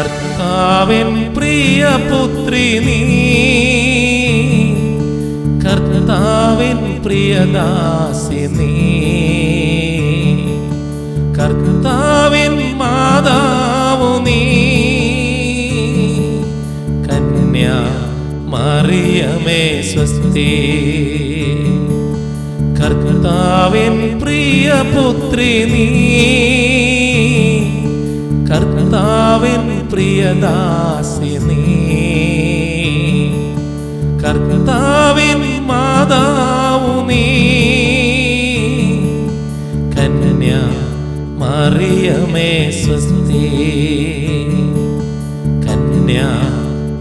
കർത്താവിൻ പ്രിയ പുത്രി നീ. കർത്താവിൻ പ്രിയദാസി നീ. കർത്താവിൻ മാതാവു നീ. കന്യ മറിയമേ സ്വസ്തി. കർത്താവിൻ പ്രിയ പുത്രി നീ. കർത്താവിൻ പ്രിയദാസി നീ. കർത്താവിൻ മാതാവു നീ. കന്യ മറിയമേ സ്വസ്തി. കന്യ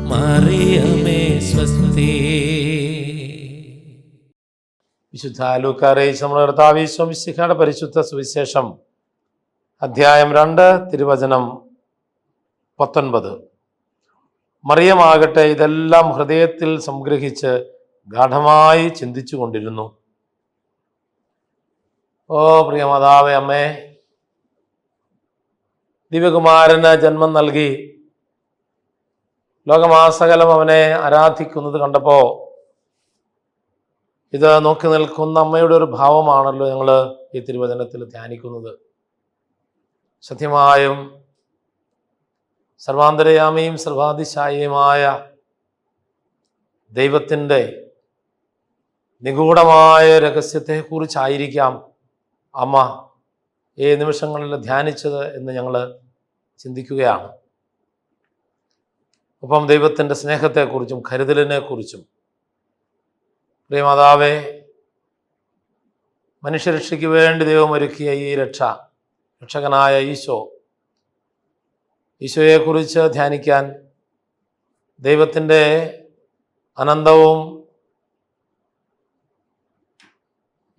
മറിയമേ സ്വസ്തി. വിശുദ്ധ ലൂക്കാറേസ് നമ്മുടെ വിശിഖയുടെ പരിശുദ്ധ സുവിശേഷം. അധ്യായം രണ്ട് തിരുവചനം പത്തൊൻപത്. മറിയമാകട്ടെ ഇതെല്ലാം ഹൃദയത്തിൽ സംഗ്രഹിച്ച് ഗാഠമായി ചിന്തിച്ചു കൊണ്ടിരുന്നു ഓ പ്രിയ മാതാവേ അമ്മേ. ദിവ്യകുമാരന് ജന്മം നൽകി. ലോകമാസകലം അവനെ ആരാധിക്കുന്നത് കണ്ടപ്പോ ഇത് നോക്കി നിൽക്കുന്ന അമ്മയുടെ ഒരു ഭാവമാണല്ലോ ഞങ്ങൾ ഈ തിരുവചനത്തിൽ ധ്യാനിക്കുന്നത്. സത്യമായും സർവാന്തരയാമിയും സർവാതിശായിയുമായ ദൈവത്തിന്റെ നിഗൂഢമായ രഹസ്യത്തെക്കുറിച്ചായിരിക്കാം അമ്മ ഈ നിമിഷങ്ങളിൽ ധ്യാനിച്ചത് എന്ന് ഞങ്ങൾ ചിന്തിക്കുകയാണ്. ഒപ്പം ദൈവത്തിന്റെ സ്നേഹത്തെക്കുറിച്ചും കരുതലിനെക്കുറിച്ചും. പ്രിയമാതാവേ മനുഷ്യരക്ഷയ്ക്ക് വേണ്ടി ദൈവം ഒരുക്കിയ ഈ രക്ഷ രക്ഷകനായ ഈശോ ഈശോയെക്കുറിച്ച് ധ്യാനിക്കാൻ ദൈവത്തിന്റെ അനന്തവും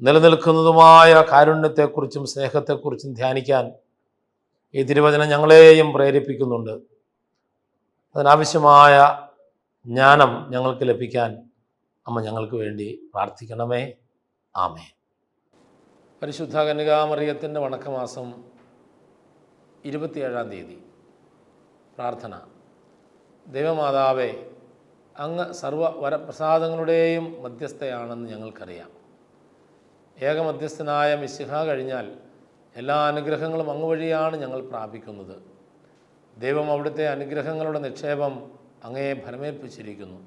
നിലനിൽക്കുന്നതുമായ കാരുണ്യത്തെക്കുറിച്ചും സ്നേഹത്തെക്കുറിച്ചും ധ്യാനിക്കാൻ ഈ തിരുവചനം ഞങ്ങളെയും പ്രേരിപ്പിക്കുന്നുണ്ട്. അതിനാവശ്യമായ ജ്ഞാനം ഞങ്ങൾക്ക് ലഭിക്കാൻ അമ്മ ഞങ്ങൾക്ക് വേണ്ടി പ്രാർത്ഥിക്കണമേ. ആമേ പരിശുദ്ധ കന്യകാമറിയത്തിന്റെ വണക്കമാസം ഇരുപത്തിയേഴാം തീയതി. പ്രാർത്ഥന. ദൈവമാതാവേ അങ്ങ് സർവ വരപ്രസാദങ്ങളുടെയും മധ്യസ്ഥയാണെന്ന് ഞങ്ങൾക്കറിയാം. ഏകമധ്യസ്ഥനായ മിശിഹ കഴിഞ്ഞാൽ എല്ലാ അനുഗ്രഹങ്ങളും അങ്ങ് വഴിയാണ് ഞങ്ങൾ പ്രാപിക്കുന്നത്. ദൈവം അവിടുത്തെ അനുഗ്രഹങ്ങളുടെ നിക്ഷേപം അങ്ങയെ ഫലമേൽപ്പിച്ചിരിക്കുന്നു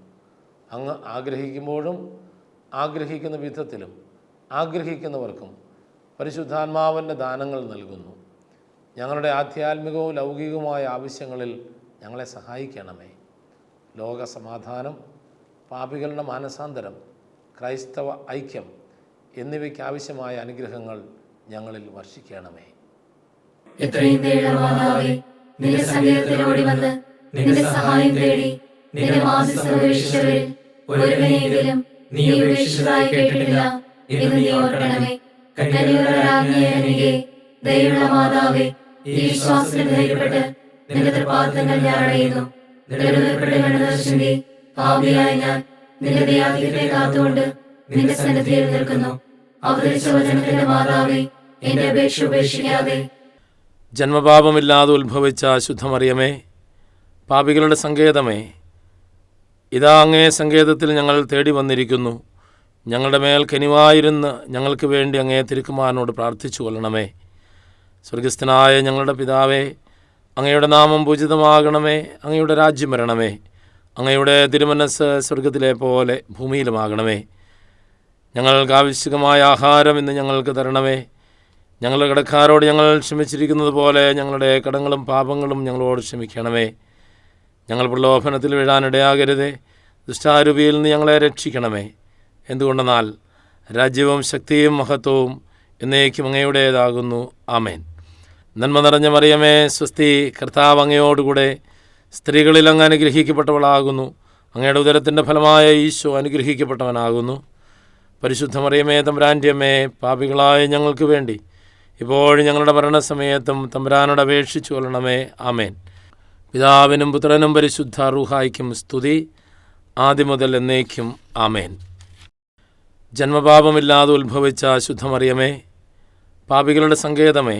അങ്ങ് ആഗ്രഹിക്കുമ്പോഴും ആഗ്രഹിക്കുന്ന വിധത്തിലും ആഗ്രഹിക്കുന്നവർക്കും പരിശുദ്ധാത്മാവിന്റെ ദാനങ്ങൾ നൽകുന്നു. ഞങ്ങളുടെ ആധ്യാത്മികവും ലൗകികവുമായ ആവശ്യങ്ങളിൽ ഞങ്ങളെ സഹായിക്കണമേ. ലോകസമാധാനം പാപികളുടെ മാനസാന്തരം ക്രൈസ്തവ ഐക്യം എന്നിവയ്ക്ക് ആവശ്യമായ അനുഗ്രഹങ്ങൾ ഞങ്ങളിൽ വർഷിക്കണമേ. ദൈവമാതാവേ നിന്റെ വന്ന് നിന്റെ സഹായം തേടി നിന്റെ കേട്ടിട്ടില്ല എന്ന് നീ ഓർക്കണമേ. രാജ്ഞിയെ എനിക്ക് മാതാവേ ഈ നിന്റെ ഞാൻ പാപിയായ ഞാൻ നിന്റെ കാത്തുകൊണ്ട് നിൽക്കുന്നു. ജന്മപാപമില്ലാതെ ഉത്ഭവിച്ച ശുദ്ധമറിയമേ പാപികളുടെ സങ്കേതമേ ഇതാ അങ്ങേ സങ്കേതത്തിൽ ഞങ്ങൾ തേടി വന്നിരിക്കുന്നു. ഞങ്ങളുടെ മേൽ കനിവായിരുന്ന് ഞങ്ങൾക്ക് വേണ്ടി അങ്ങേ തിരുക്കുമാരനോട് പ്രാർത്ഥിച്ചു കൊള്ളണമേ സ്വർഗസ്ഥനായ ഞങ്ങളുടെ പിതാവേ അങ്ങയുടെ നാമം പൂജിതമാകണമേ അങ്ങയുടെ രാജ്യം വരണമേ അങ്ങയുടെ തിരുമനസ് സ്വർഗത്തിലെ പോലെ ഭൂമിയിലുമാകണമേ. ഞങ്ങൾക്ക് ആവശ്യകമായ ആഹാരം ഇന്ന് ഞങ്ങൾക്ക് തരണമേ. ഞങ്ങളുടെ കടക്കാരോട് ഞങ്ങൾ ക്ഷമിച്ചിരിക്കുന്നത് പോലെ ഞങ്ങളുടെ കടങ്ങളും പാപങ്ങളും ഞങ്ങളോട് ക്ഷമിക്കണമേ. ഞങ്ങൾ പ്രലോഭനത്തിൽ വീഴാനിടയാകരുതേ ദുഷ്ടാരൂപിയിൽ നിന്ന് ഞങ്ങളെ രക്ഷിക്കണമേ. എന്തുകൊണ്ടെന്നാൽ രാജ്യവും ശക്തിയും മഹത്വവും എന്നേക്കും അങ്ങയുടേതാകുന്നു. ആമേൻ. നന്മ നിറഞ്ഞ മറിയമേ സ്വസ്തി കർത്താവ് അങ്ങയോടുകൂടെ സ്ത്രീകളിൽ അങ്ങ് അനുഗ്രഹിക്കപ്പെട്ടവളാകുന്നു. അങ്ങയുടെ ഉദരത്തിന്റെ ഫലമായ ഈശോ അനുഗ്രഹിക്കപ്പെട്ടവനാകുന്നു. പരിശുദ്ധ മറിയമേ തമ്പുരാന്റെയമ്മേ പാപികളായ ഞങ്ങൾക്ക് വേണ്ടി ഇപ്പോഴും ഞങ്ങളുടെ മരണസമയത്തും തമ്പുരാനോട് അപേക്ഷിച്ചു കൊള്ളണമേ. ആമേൻ. പിതാവിനും പുത്രനും പരിശുദ്ധ റൂഹായിക്കും സ്തുതി. ആദ്യം മുതൽ എന്നേക്കും ആമേൻ. ജന്മപാപമില്ലാതെ ഉത്ഭവിച്ച ശുദ്ധമറിയമേ പാപികളുടെ സങ്കേതമേ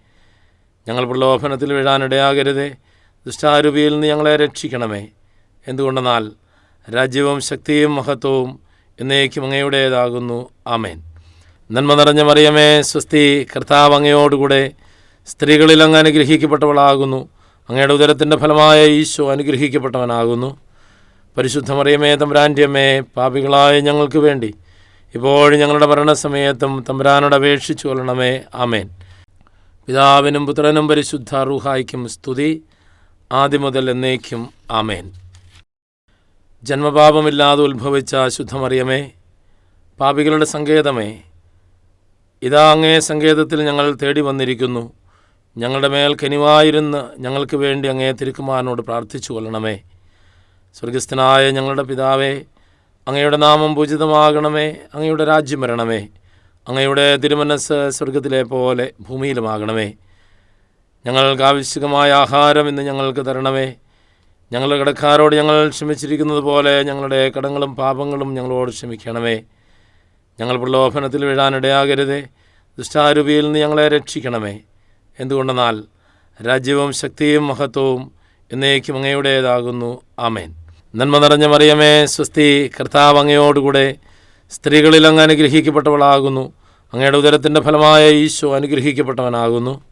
ഞങ്ങൾ പ്രലോഭനത്തിൽ വീഴാനിടയാകരുതേ. ദുഷ്ടാരൂപിയിൽ നിന്ന് ഞങ്ങളെ രക്ഷിക്കണമേ. എന്തുകൊണ്ടെന്നാൽ രാജ്യവും ശക്തിയും മഹത്വവും എന്നേക്കും അങ്ങയുടേതാകുന്നു. ആമേൻ. നന്മ നിറഞ്ഞ മറിയമേ സ്വസ്തി കർത്താവ് അങ്ങയോടുകൂടെ സ്ത്രീകളിൽ അങ്ങ് അനുഗ്രഹിക്കപ്പെട്ടവളാകുന്നു. അങ്ങയുടെ ഉദരത്തിന്റെ ഫലമായ ഈശോ അനുഗ്രഹിക്കപ്പെട്ടവനാകുന്നു. പരിശുദ്ധ മറിയമേ തമ്പുരാന്റെ അമ്മേ പാപികളായ ഞങ്ങൾക്ക് വേണ്ടി ഇപ്പോഴും ഞങ്ങളുടെ മരണസമയത്തും തമ്പുരാനോട് അപേക്ഷിച്ചു കൊള്ളണമേ. ആമേൻ. പിതാവിനും പുത്രനും പരിശുദ്ധ റൂഹായിക്കും സ്തുതി. ആദ്യം മുതൽ എന്നേക്കും ആമേൻ. ജന്മപാപമില്ലാതെ ഉത്ഭവിച്ച ശുദ്ധമറിയമേ പാപികളുടെ സങ്കേതമേ ഇതാ അങ്ങേ സങ്കേതത്തിൽ ഞങ്ങൾ തേടി വന്നിരിക്കുന്നു. ഞങ്ങളുടെ മേൽ കനിവായിരുന്ന് ഞങ്ങൾക്ക് വേണ്ടി അങ്ങേ തിരുക്കുമാരനോട് പ്രാർത്ഥിച്ചു കൊള്ളണമേ. സ്വർഗസ്ഥനായ ഞങ്ങളുടെ പിതാവേ അങ്ങയുടെ നാമം പൂജിതമാകണമേ അങ്ങയുടെ രാജ്യം വരണമേ. അങ്ങയുടെ തിരുമനസ് സ്വർഗത്തിലെ പോലെ ഭൂമിയിലുമാകണമേ. ഞങ്ങൾക്ക് ആവശ്യകമായ ആഹാരം ഇന്ന് ഞങ്ങൾക്ക് തരണമേ. ഞങ്ങളുടെ കടക്കാരോട് ഞങ്ങൾ ക്ഷമിച്ചിരിക്കുന്നത് പോലെ ഞങ്ങളുടെ കടങ്ങളും പാപങ്ങളും ഞങ്ങളോട് ക്ഷമിക്കണമേ. ഞങ്ങൾ പ്രലോഭനത്തിൽ വീഴാനിടയാകരുതേ ദുഷ്ടാരൂപിയിൽ നിന്ന് ഞങ്ങളെ രക്ഷിക്കണമേ. എന്തുകൊണ്ടെന്നാൽ രാജ്യവും ശക്തിയും മഹത്വവും എന്നേക്കും അങ്ങയുടേതാകുന്നു. ആമേൻ. നന്മ നിറഞ്ഞ മറിയമേ സ്വസ്തി കർത്താവ് അങ്ങയോടുകൂടെ സ്ത്രീകളിൽ അങ്ങ് അനുഗ്രഹിക്കപ്പെട്ടവളാകുന്നു. അങ്ങയുടെ ഉദരത്തിന്റെ ഫലമായ ഈശോ അനുഗ്രഹിക്കപ്പെട്ടവനാകുന്നു.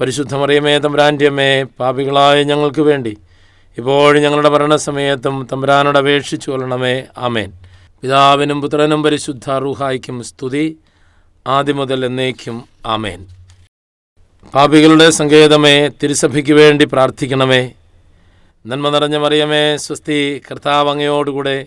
പരിശുദ്ധമറിയമേ മറിയമേ തമ്പുരാന്റെ പാപികളായ ഞങ്ങൾക്ക് വേണ്ടി ഇപ്പോഴും ഞങ്ങളുടെ മരണസമയത്തും തമ്പുരാനോട് അപേക്ഷിച്ചു കൊള്ളണമേ. ആമേൻ. പിതാവിനും പുത്രനും പരിശുദ്ധ റൂഹായിക്കും സ്തുതി. ആദ്യം മുതൽ എന്നേക്കും ആമേൻ. പാപികളുടെ സങ്കേതമേ തിരുസഭയ്ക്ക് വേണ്ടി പ്രാർത്ഥിക്കണമേ. നന്മ നിറഞ്ഞ മറിയമേ സ്വസ്തി കർത്താവ് അങ്ങയോടുകൂടെ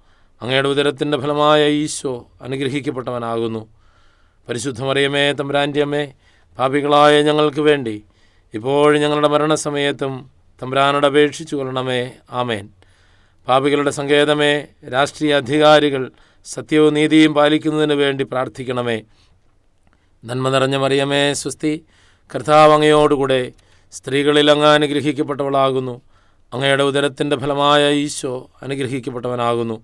അങ്ങയുടെ ഉദരത്തിന്റെ ഫലമായ ഈശോ അനുഗ്രഹിക്കപ്പെട്ടവനാകുന്നു. പരിശുദ്ധമറിയമേ തമ്പുരാന്റെ പാപികളായ ഞങ്ങൾക്ക് വേണ്ടി ഇപ്പോഴും ഞങ്ങളുടെ മരണസമയത്തും തമ്പുരാനോട് അപേക്ഷിച്ചു കൊള്ളണമേ. ആമേൻ. പാപികളുടെ സങ്കേതമേ രാഷ്ട്രീയ അധികാരികൾ സത്യവും നീതിയും പാലിക്കുന്നതിന് വേണ്ടി പ്രാർത്ഥിക്കണമേ. നന്മ നിറഞ്ഞ മറിയമേ സ്വസ്തി കർത്താവ് അങ്ങയോടുകൂടെ സ്ത്രീകളിൽ അങ്ങ് അനുഗ്രഹിക്കപ്പെട്ടവളാകുന്നു. അങ്ങയുടെ ഉദരത്തിന്റെ ഫലമായ ഈശോ അനുഗ്രഹിക്കപ്പെട്ടവനാകുന്നു.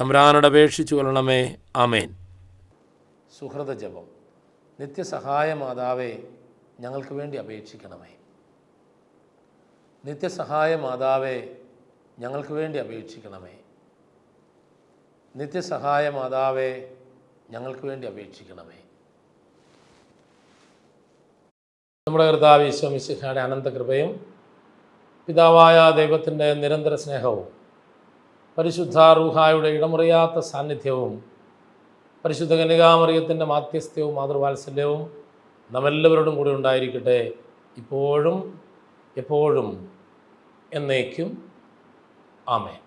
തമ്പുരാനോട് അപേക്ഷിച്ചു കൊള്ളണമേ ആമേൻ. സുഹൃത ജപം നിത്യസഹായ മാതാവേ ഞങ്ങൾക്ക് വേണ്ടി അപേക്ഷിക്കണമേ. നിത്യസഹായ മാതാവേ ഞങ്ങൾക്ക് വേണ്ടി അപേക്ഷിക്കണമേ. നിത്യസഹായ മാതാവേ ഞങ്ങൾക്ക് വേണ്ടി അപേക്ഷിക്കണമേ. നമ്മുടെ കർത്താവ് ഈശ്വമിശിഖയുടെ അനന്തകൃപയും പിതാവായ ദൈവത്തിന്റെ നിരന്തര സ്നേഹവും പരിശുദ്ധ റൂഹായുടെ ഇടമുറിയാത്ത സാന്നിധ്യവും പരിശുദ്ധ കനികാമറിയത്തിന്റെ മാധ്യസ്ഥ്യവും മാതൃവാത്സല്യവും നമ്മെല്ലാവരോടും കൂടി ഉണ്ടായിരിക്കട്ടെ. ഇപ്പോഴും എപ്പോഴും എന്നേക്കും. ആമേൻ.